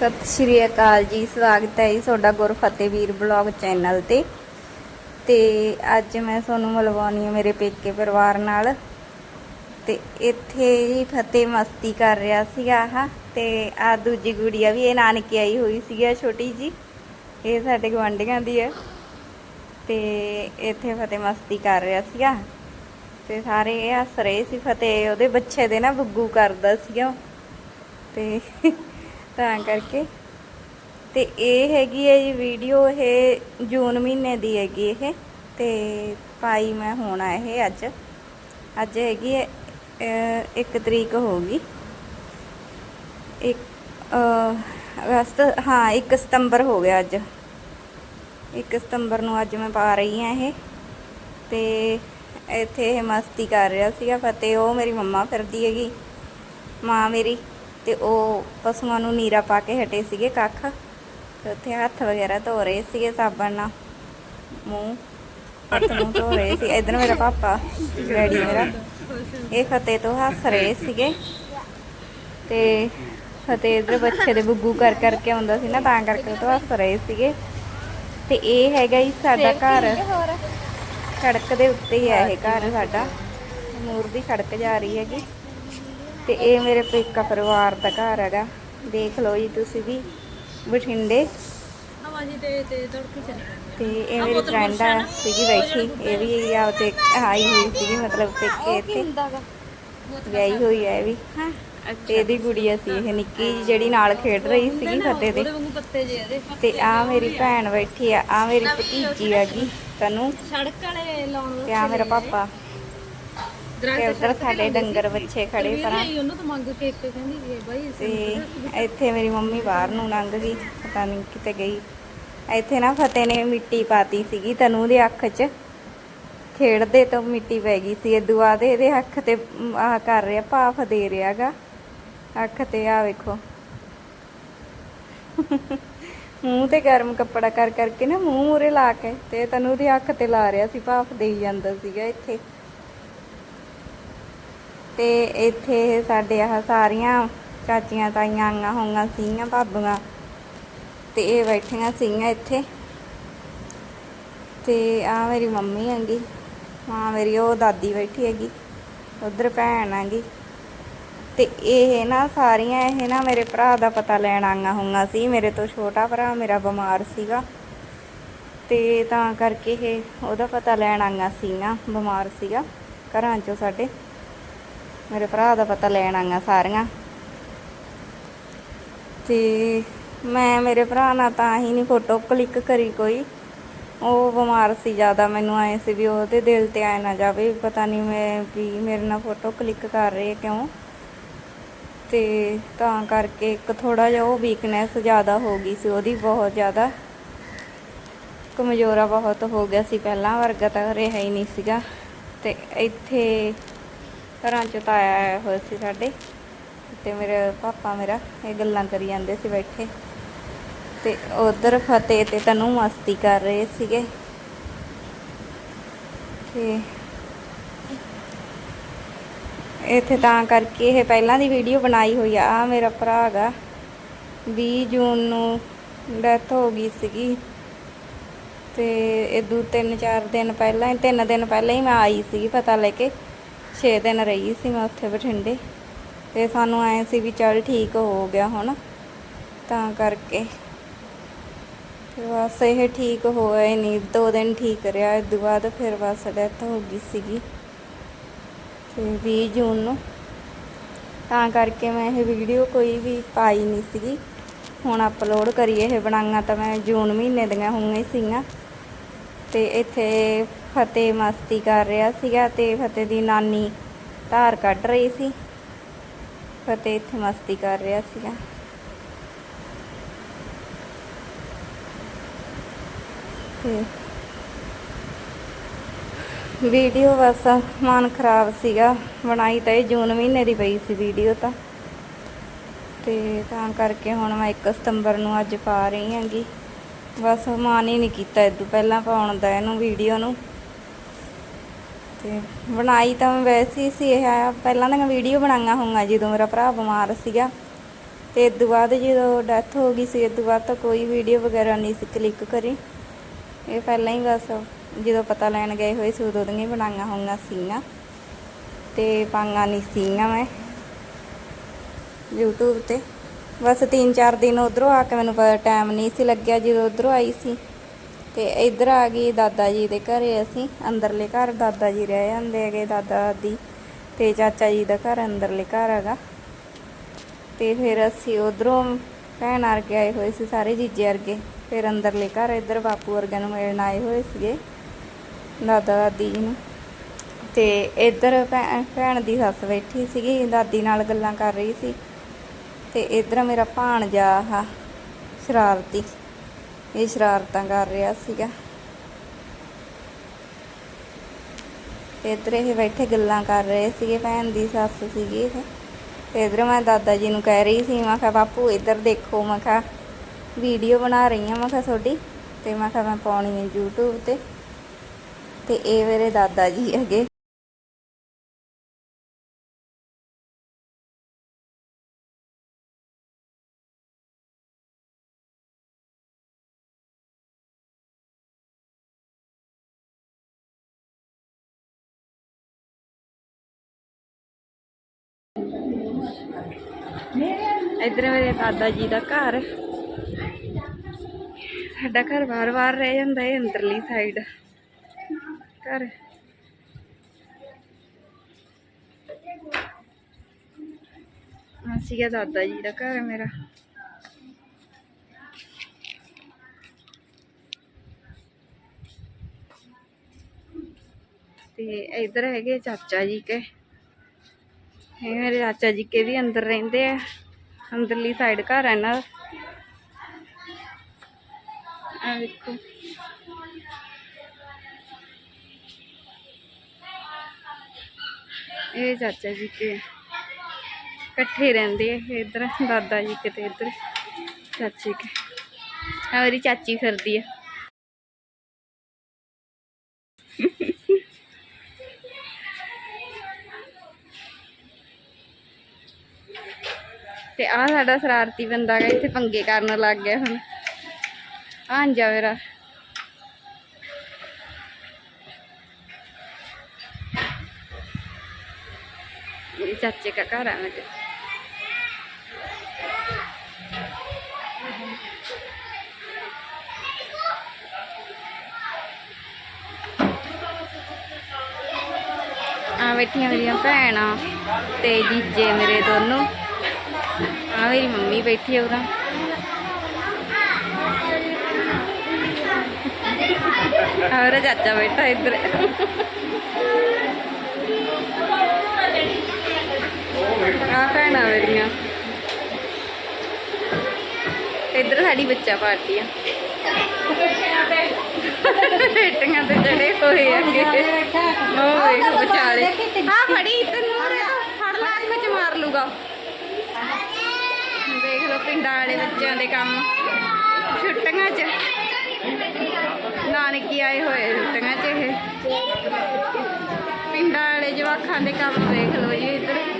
ਸਤਿ ਸ਼੍ਰੀ ਅਕਾਲ ਜੀ, ਸਵਾਗਤ ਹੈ ਜੀ ਤੁਹਾਡਾ ਗੁਰਫਤਿਹ ਵੀਰ ਬਲੌਗ ਚੈਨਲ ਤੇ। ਤੇ ਅੱਜ ਮੈਂ ਤੁਹਾਨੂੰ ਮਿਲਵਾਉਣੀ ਆ ਮੇਰੇ ਪੇਕੇ ਪਰਿਵਾਰ ਨਾਲ। ਤੇ ਇੱਥੇ ਜੀ ਫਤਿਹ ਮਸਤੀ ਕਰ ਰਿਹਾ ਸੀਗਾ ਆਹ, ਤੇ ਆ ਦੂਜੀ ਗੁੜੀਆ ਵੀ ਇਹ ਨਾਨਕੇ ਆਈ ਹੋਈ ਸੀਗੀ ਛੋਟੀ ਜੀ। ਇਹ ਸਾਡੇ ਗਵਾਂਢੀਆਂ ਦੀ ਹੈ ਤੇ ਇੱਥੇ ਫਤਿਹ ਮਸਤੀ ਕਰ ਰਿਹਾ ਸੀਗਾ। ਤੇ ਸਾਰੇ ਇਹ ਹੱਸ ਰਹੇ ਸੀ, ਫਤਿਹ ਉਹਦੇ ਬੱਚੇ ਦੇ ਨਾ ਬੁੱਗੂ ਕਰਦਾ ਸੀਗਾ ਤੇ ਤਾਂ ਕਰਕੇ। ਤੇ ਇਹ ਹੈਗੀ ਹੈ ਜੀ ਵੀਡੀਓ ਇਹ ਜੂਨ ਮਹੀਨੇ ਦੀ ਹੈਗੀ ਇਹ। ਤੇ ਪਾਈ ਮੈਂ ਹੋਣਾ ਇਹ ਅੱਜ। ਅੱਜ ਹੈਗੀ ਹੈ ਅਹ, ਇੱਕ ਤਰੀਕ ਹੋ ਗਈ। ਇੱਕ ਅਗਸਤ ਹਾਂ 1 ਸਤੰਬਰ ਹੋ ਗਿਆ ਅੱਜ। 1 ਸਤੰਬਰ ਨੂੰ ਅੱਜ ਮੈਂ ਪਾ ਰਹੀ ਹਾਂ ਇਹ। ਤੇ ਇੱਥੇ ਇਹ ਮਸਤੀ ਕਰ ਰਿਹਾ ਸੀਗਾ ਫਤਿਹ ਉਹ ਮੇਰੀ ਮੰਮਾ ਫਿਰਦੀ ਹੈਗੀ। ਮਾਂ ਮੇਰੀ। ਤੇ ਉਹ ਪਸ਼ੂਆਂ ਨੂੰ ਨੀਰਾ ਪਾ ਕੇ ਹਟੇ ਸੀਗੇ ਕੱਖ। ਤੇ ਉੱਥੇ ਹੱਥ ਵਗੈਰਾ ਧੋ ਰਹੇ ਸੀਗੇ ਸਾਬਣ ਨਾਲ। ਮੂੰਹ ਹੱਥ ਮੂੰਹ ਧੋ ਰਹੇ ਸੀ। ਇਧਰ ਮੇਰਾ ਪਾਪਾ ਡੈਡੀ ਮੇਰਾ। ਇਹ ਫਤਿਹ ਤੋਂ ਹੱਸ ਰਹੇ ਸੀਗੇ। ਤੇ ਫਤਿਹ ਇਧਰ ਬੱਚੇ ਦੇ ਬੁੱਗੂ ਕਰ ਕਰਕੇ ਆਉਂਦਾ ਸੀ ਨਾ ਤਾਂ ਕਰਕੇ ਤੋਂ ਹੱਸ ਰਹੇ ਸੀਗੇ। ਤੇ ਇਹ ਹੈਗਾ ਹੀ ਸਾਡਾ ਘਰ। ਸੜਕ ਦੇ ਉੱਤੇ ਹੀ ਹੈ ਇਹ ਘਰ ਸਾਡਾ। ਮੂਰ ਦੀ ਸੜਕ ਜਾ ਰਹੀ ਹੈਗੀ। ਤੇ ਇਹ ਮੇਰੇ ਪੇਕਾ ਪਰਿਵਾਰ ਦਾ ਘਰ ਹੈਗਾ। ਦੇਖ ਲਓ ਜੀ ਤੁਸੀਂ ਵੀ ਬਠਿੰਡੇ। ਜੀ ਤੇ ਇਹ ਮੇਰੀ ਫਰੈਂਡ ਆ ਸੀਗੀ ਬੈਠੀ। ਇਹ ਵੀ ਆ ਤੇ ਆਈ ਹੋਈ ਸੀਗੀ ਮਤਲਬ ਪੇਕੇ ਇੱਥੇ। ਗਈ ਹੋਈ ਹੈ ਇਹ ਵੀ। ਹਾਂ? ਤੇ ਇਹਦੀ ਗੁੜੀਆ ਸੀ ਇਹ ਨਿੱਕੀ ਜਿਹੀ ਜਿਹੜੀ ਨਾਲ ਖੇਡ ਰਹੀ ਸੀਗੀ ਫਤਿਹ ਦੇ ਜੇ ਤੇ ਆ ਮੇਰੀ ਭੈਣ ਬੈਠੀ ਆ ਆ ਮੇਰੀ ਭਤੀਜੀ ਹੈਗੀ ਤਨੂੰ। ਸੜਕ ਵਾਲੇ ਲਾਉਣ ਤੇ ਆ ਮੇਰਾ ਪਾਪਾ। ਤੇ ਉਧਰ ਸਾਡੇ ਡੰਗਰ ਬੱਚੇ ਖੜੇ ਪਰਾਂ। ਉਹਨੂੰ ਤਾਂ ਮੰਗ ਕੇ ਇੱਕ ਕਹਿੰਦੀ ਕਿ ਬਾਈ ਤੇ ਇੱਥੇ ਮੇਰੀ ਮੰਮੀ ਬਾਹਰ ਨੂੰ ਲੰਘ ਗਈ ਪਤਾ ਨਹੀਂ ਕਿਤੇ ਗਈ। ਇੱਥੇ ਨਾ ਫਤਿਹ ਨੇ ਮਿੱਟੀ ਪਾਤੀ ਸੀਗੀ ਤਨੂ ਦੇ ਅੱਖ 'ਚ। ਖੇਡਦੇ ਤੋਂ ਮਿੱਟੀ ਪੈ ਗਈ ਸੀ। ਇਹ ਦੁਆ ਦੇ ਇਹਦੇ ਅੱਖ ਤੇ ਆਹ ਕਰ ਰਿਹਾ ਭਾਫ ਦੇ ਰਿਹਾਗਾ। ਅੱਖ ਤੇ ਆ ਵੇਖੋ। ਮੂੰਹ ਤੇ ਗਰਮ ਕੱਪੜਾ ਕਰ ਕਰਕੇ ਨਾ ਮੂੰਹ ਮੂਰੇ ਲਾ ਕੇ ਤੇ ਤਨੂ ਦੀ ਅੱਖ ਤੇ ਲਾ ਰਿਹਾ ਸੀ ਭਾਫ ਦੇਈ ਜਾਂਦਾ ਸੀਗਾ ਇੱਥੇ। ਤੇ ਇੱਥੇ ਸਾਡੇ ਆਹ ਸਾਰੀਆਂ ਚਾਚੀਆਂ, ਤਾਈਆਂ, ਆਈਆਂ ਹੋਈਆਂ ਸੀਗੀਆਂ, ਭਾਬੀਆਂ ਤੇ ਇਹ ਬੈਠੀਆਂ ਸੀਗੀਆਂ ਇੱਥੇ। ਤੇ ਆ ਮੇਰੀ ਮੰਮੀ ਹੈਗੀ ਮਾਂ ਮੇਰੀ ਉਹ ਦਾਦੀ ਬੈਠੀ ਹੈਗੀ, ਉਧਰ ਭੈਣ ਹੈਗੀ। ਤੇ ਇਹ ਨਾ ਸਾਰੀਆਂ, ਇਹ ਨਾ ਮੇਰੇ ਭਰਾ ਦਾ ਪਤਾ ਲੈਣ ਆਈਆਂ ਹੋਈਆਂ ਸੀ, ਮੇਰੇ ਤੋਂ ਛੋਟਾ ਭਰਾ ਮੇਰਾ ਬਿਮਾਰ ਸੀਗਾ। ਤੇ ਤਾਂ ਕਰਕੇ ਇਹ ਉਹਦਾ ਪਤਾ ਲੈਣ ਆਈਆਂ ਸੀਗੀਆਂ, ਬਿਮਾਰ ਸੀਗਾ ਘਰਾਂ ਚੋਂ ਸਾਡੇ। ਮੇਰੇ ਭਰਾ ਦਾ ਪਤਾ ਲੈਣ ਆਈਆਂ ਸਾਰੀਆਂ ਤੇ ਮੈਂ ਮੇਰੇ ਭਰਾ ਨਾਲ ਤਾਂ ਹੀ ਨਹੀਂ ਫੋਟੋ ਕਲਿੱਕ ਕਰੀ ਕੋਈ ਉਹ ਬਿਮਾਰ ਸੀ ਜ਼ਿਆਦਾ ਮੈਨੂੰ ਆਏ ਸੀ ਵੀ ਉਹਦੇ ਦਿਲ ਤੇ ਆਏ ਨਾ ਜਾਵੇ ਪਤਾ ਨਹੀਂ ਮੈਂ ਵੀ ਮੇਰੇ ਨਾਲ ਫੋਟੋ ਕਲਿੱਕ ਕਰ ਰਹੇ ਕਿਉਂ ਤੇ ਤਾਂ ਕਰਕੇ ਇੱਕ ਥੋੜਾ ਜਿਹਾ ਉਹ ਵੀਕਨੈਸ ਜ਼ਿਆਦਾ ਹੋ ਗਈ ਸੀ ਉਹਦੀ ਬਹੁਤ ਜ਼ਿਆਦਾ ਕਮਜ਼ੋਰਾ ਬਹੁਤ ਹੋ ਗਿਆ ਸੀ ਪਹਿਲਾਂ ਵਰਗਾ ਤਾਂ ਰਿਹਾ ਹੀ ਨਹੀਂ ਸੀਗਾ ਤੇ ਇੱਥੇ ਘਰਾਂ ਚ ਤਾਂ ਆਇਆ ਹੋਇਆ ਸੀ ਸਾਡੇ। ਤੇ ਮੇਰੇ ਪਾਪਾ ਮੇਰਾ ਇਹ ਗੱਲਾਂ ਕਰੀ ਜਾਂਦੇ ਸੀ ਬੈਠੇ। ਤੇ ਉਧਰ ਫਤਿਹ ਤੇ ਤਨੂੰ ਮਸਤੀ ਕਰ ਰਹੇ ਸੀਗੇ। ਤੇ ਇੱਥੇ ਤਾਂ ਕਰਕੇ ਇਹ ਪਹਿਲਾਂ ਦੀ ਵੀਡੀਓ ਬਣਾਈ ਹੋਈ ਆ। ਆ ਮੇਰਾ ਭਰਾ ਹੈਗਾ 20 ਜੂਨ ਨੂੰ ਡੈਥ ਹੋ ਗਈ ਸੀਗੀ। ਤੇ ਇਹ ਦੋ ਤਿੰਨ ਚਾਰ ਦਿਨ ਪਹਿਲਾਂ ਹੀ ਤਿੰਨ ਦਿਨ ਪਹਿਲਾਂ ਹੀ ਮੈਂ ਆਈ ਸੀਗੀ ਪਤਾ ਲੈ ਕੇ। 6 ਦਿਨ ਰਹੀ ਸੀ ਮੈਂ ਉੱਥੇ ਬਠਿੰਡੇ ਤੇ ਸਾਨੂੰ ਐ ਸੀ ਵੀ ਚੱਲ ਠੀਕ ਹੋ ਗਿਆ ਹੁਣ ਤਾਂ ਕਰਕੇ ਤੇ ਬਸ ਇਹ ਠੀਕ ਹੋਇਆ ਹੀ ਨਹੀਂ, ਦੋ ਦਿਨ ਠੀਕ ਰਿਹਾ ਇਸ ਤੋਂ ਬਾਅਦ ਫਿਰ ਬਸ ਡੈਥ ਹੋ ਗਈ ਸੀਗੀ ਤੇ 20 ਜੂਨ ਨੂੰ। ਤਾਂ ਕਰਕੇ ਮੈਂ ਇਹ ਵੀਡੀਓ ਕੋਈ ਵੀ ਪਾਈ ਨਹੀਂ ਸੀਗੀ। ਹੁਣ ਅਪਲੋਡ ਕਰੀਏ ਇਹ ਬਣਾਈਆਂ ਤਾਂ ਮੈਂ ਜੂਨ ਮਹੀਨੇ ਦੀਆਂ ਹੋਈਆਂ ਸੀਗੀਆਂ। ਤੇ ਇੱਥੇ ਫਤਿਹ ਮਸਤੀ ਕਰ ਰਿਹਾ ਸੀਗਾ ਤੇ ਫਤਿਹ ਦੀ ਨਾਨੀ ਧਾਰ ਕੱਢ ਰਹੀ ਸੀ। ਫਤਿਹ ਇੱਥੇ ਮਸਤੀ ਕਰ ਰਿਹਾ ਸੀਗਾ। ਤੇ ਵੀਡੀਓ ਬਸ ਮਨ ਖਰਾਬ ਸੀਗਾ। ਬਣਾਈ ਤਾਂ ਇਹ ਜੂਨ ਮਹੀਨੇ ਦੀ ਪਈ ਸੀ ਵੀਡੀਓ ਤਾਂ। ਤੇ ਤਾਂ ਕਰਕੇ ਹੁਣ ਮੈਂ 1 ਸਤੰਬਰ ਨੂੰ ਅੱਜ ਪਾ ਰਹੀ ਹਾਂਗੀ। ਬਸ ਮਨ ਹੀ ਨਹੀਂ ਕੀਤਾ ਇਦੋਂ ਪਹਿਲਾਂ ਪਾਉਣ ਦਾ ਇਹਨੂੰ ਵੀਡੀਓ ਨੂੰ। ਤੇ ਬਣਾਈ ਤਾਂ ਮੈਂ ਵੈਸੇ ਹੀ ਸੀ ਇਹ, ਪਹਿਲਾਂ ਤਾਂ ਵੀਡੀਓ ਬਣਾਈਆਂ ਹੋਈਆਂ ਜਦੋਂ ਮੇਰਾ ਭਰਾ ਬਿਮਾਰ ਸੀਗਾ। ਤੇ ਇਸ ਬਾਅਦ ਜਦੋਂ ਡੈਥ ਹੋ ਗਈ ਸੀ ਇਸ ਤੋਂ ਬਾਅਦ ਤਾਂ ਕੋਈ ਵੀਡੀਓ ਵਗੈਰਾ ਨਹੀਂ ਸੀ ਕਲਿੱਕ ਕਰੀ। ਇਹ ਪਹਿਲਾਂ ਹੀ ਬਸ ਜਦੋਂ ਪਤਾ ਲੈਣ ਗਏ ਹੋਏ ਸੀ ਉਦੋਂ ਦੀਆਂ ਹੀ ਬਣਾਈਆਂ ਹੋਈਆਂ ਸੀਗੀਆਂ। ਤੇ ਪਾਈਆਂ ਨਹੀਂ ਸੀਗੀਆਂ ਮੈਂ YouTube ਤੇ। ਬਸ 3-4 ਦਿਨ ਉਧਰੋਂ ਆ ਕੇ ਮੈਨੂੰ ਪਤਾ ਟਾਈਮ ਨਹੀਂ ਸੀ ਲੱਗਿਆ ਜਦੋਂ ਉਧਰੋਂ ਆਈ ਸੀ। ਤੇ ਇੱਧਰ ਆ ਗਈ ਦਾਦਾ ਜੀ ਦੇ ਘਰੇ ਅਸੀਂ, ਅੰਦਰਲੇ ਘਰ ਦਾਦਾ ਜੀ ਰਹਿ ਜਾਂਦੇ ਹੈਗੇ, ਦਾਦਾ ਦਾਦੀ ਤੇ ਚਾਚਾ ਜੀ ਦਾ ਘਰ ਅੰਦਰਲੇ ਘਰ ਹੈਗਾ। ਤੇ ਫਿਰ ਅਸੀਂ ਉਧਰੋਂ ਭੈਣ ਵਰਗੇ ਆਏ ਹੋਏ ਸੀ ਸਾਰੇ, ਜੀਜੇ ਵਰਗੇ। ਫਿਰ ਅੰਦਰਲੇ ਘਰ ਇੱਧਰ ਬਾਪੂ ਵਰਗਿਆਂ ਨੂੰ ਮਿਲਣ ਆਏ ਹੋਏ ਸੀਗੇ, ਦਾਦਾ ਦਾਦੀ ਜੀ ਨੂੰ। ਤੇ ਇੱਧਰ ਭੈਣ ਭੈਣ ਦੀ ਸੱਸ ਬੈਠੀ ਸੀਗੀ, ਦਾਦੀ ਨਾਲ ਗੱਲਾਂ ਕਰ ਰਹੀ ਸੀ। ਤੇ ਇੱਧਰ ਮੇਰਾ ਭਾਣਜਾ ਆ ਸ਼ਰਾਰਤੀ, ਇਹ ਸ਼ਰਾਰਤਾਂ ਕਰ ਰਿਹਾ ਸੀਗਾ। ਤੇ ਇੱਧਰ ਇਹ ਬੈਠੇ ਗੱਲਾਂ ਕਰ ਰਹੇ ਸੀਗੇ, ਭੈਣ ਦੀ ਸੱਸ ਸੀਗੀ ਇਹ। ਤੇ ਇੱਧਰ ਮੈਂ ਦਾਦਾ ਜੀ ਨੂੰ ਕਹਿ ਰਹੀ ਸੀ, ਮੈਂ ਕਿਹਾ, ਬਾਪੂ ਇੱਧਰ ਦੇਖੋ, ਮੈਂ ਕਿਹਾ, ਵੀਡੀਓ ਬਣਾ ਰਹੀ ਹਾਂ, ਮੈਂ ਕਿਹਾ, ਤੁਹਾਡੀ। ਤੇ ਮੈਂ ਕਿਹਾ, ਮੈਂ ਪਾਉਣੀ ਹੈ YouTube ਤੇ। ਤੇ ਇਹ ਮੇਰੇ ਦਾਦਾ ਜੀ ਹੈਗੇ। ਇੱਧਰ ਮੇਰੇ ਦਾਦਾ ਜੀ ਦਾ ਘਰ। ਸਾਡਾ ਘਰ ਬਾਰ-ਬਾਰ ਰਹਿ ਜਾਂਦਾ ਹੈ ਅੰਦਰਲੀ ਸਾਈਡ ਘਰ। ਆ ਸੀਗਾ ਦਾਦਾ ਜੀ ਦਾ ਘਰ ਮੇਰਾ। ਤੇ ਇੱਧਰ ਹੈਗੇ ਚਾਚਾ ਜੀ ਕੇ। ਇਹ ਮੇਰੇ ਚਾਚਾ ਜੀ ਕੇ ਵੀ ਅੰਦਰ ਰਹਿੰਦੇ ਆ। ਅੰਦਰਲੀ ਸਾਈਡ ਘਰ ਹੈ ਇਹਨਾਂ ਦਾ ਆ ਦੇਖੋ ਇਹ ਚਾਚਾ ਜੀ ਕੇ ਇਕੱਠੇ ਰਹਿੰਦੇ ਆ ਇਹ ਇੱਧਰ ਦਾਦਾ ਜੀ ਕੇ ਤੇ ਇੱਧਰ ਚਾਚੀ ਕੇ ਆ ਤੇ ਆ ਸਾਡਾ ਸਰਾਰਤੀ ਬੰਦਾ ਗਾ ਇੱਥੇ ਪੰਗੇ ਕਰਨ ਲੱਗ ਗਿਆ ਹੁਣ ਆਂ ਜਾ ਮੇਰਾ ਮੇਰੇ ਚਾਚੇ ਦਾ ਘਰ ਆ ਮੇਰੇ ਆ ਬੈਠੀਆਂ ਮੇਰੀਆਂ ਭੈਣਾਂ ਤੇ ਜੀਜੇ ਮੇਰੇ ਦੋਨੋਂ ਆ ਮੇਰੀ ਮੰਮੀ ਬੈਠੀ ਹੈ ਉਰਾਂ। ਆ ਚਾਚਾ ਬੈਠਾ ਇੱਧਰ। ਆ ਭੈਣਾਂ ਮੇਰੀਆਂ। ਇੱਧਰ ਸਾਡੀ ਬੱਚਾ ਪਾਰਟੀ ਆ। ਬੇਟੀਆਂ ਤੇ ਜੜੇ ਹੋਏ ਅੱਗੇ। ਉਹ ਵੇਖ, ਵਿਚਾਲੇ। ਆ ਫੜੀ ਤੈਨੂੰ ਫੜ ਲਾ ਅੱਖ ਚ ਮਾਰ ਲੂਗਾ ਦੇਖ ਲਓ ਪਿੰਡਾਂ ਵਾਲੇ ਬੱਚਿਆਂ ਦੇ ਕੰਮ। ਛੁੱਟੀਆਂ 'ਚ। ਨਾਨਕੀ ਆਏ ਹੋਏ ਛੁੱਟੀਆਂ 'ਚ ਇਹ। ਪਿੰਡਾਂ ਵਾਲੇ ਜਵਾਖਾਂ ਦੇ ਕੰਮ ਦੇਖ ਲਓ ਜੀ ਇੱਧਰ।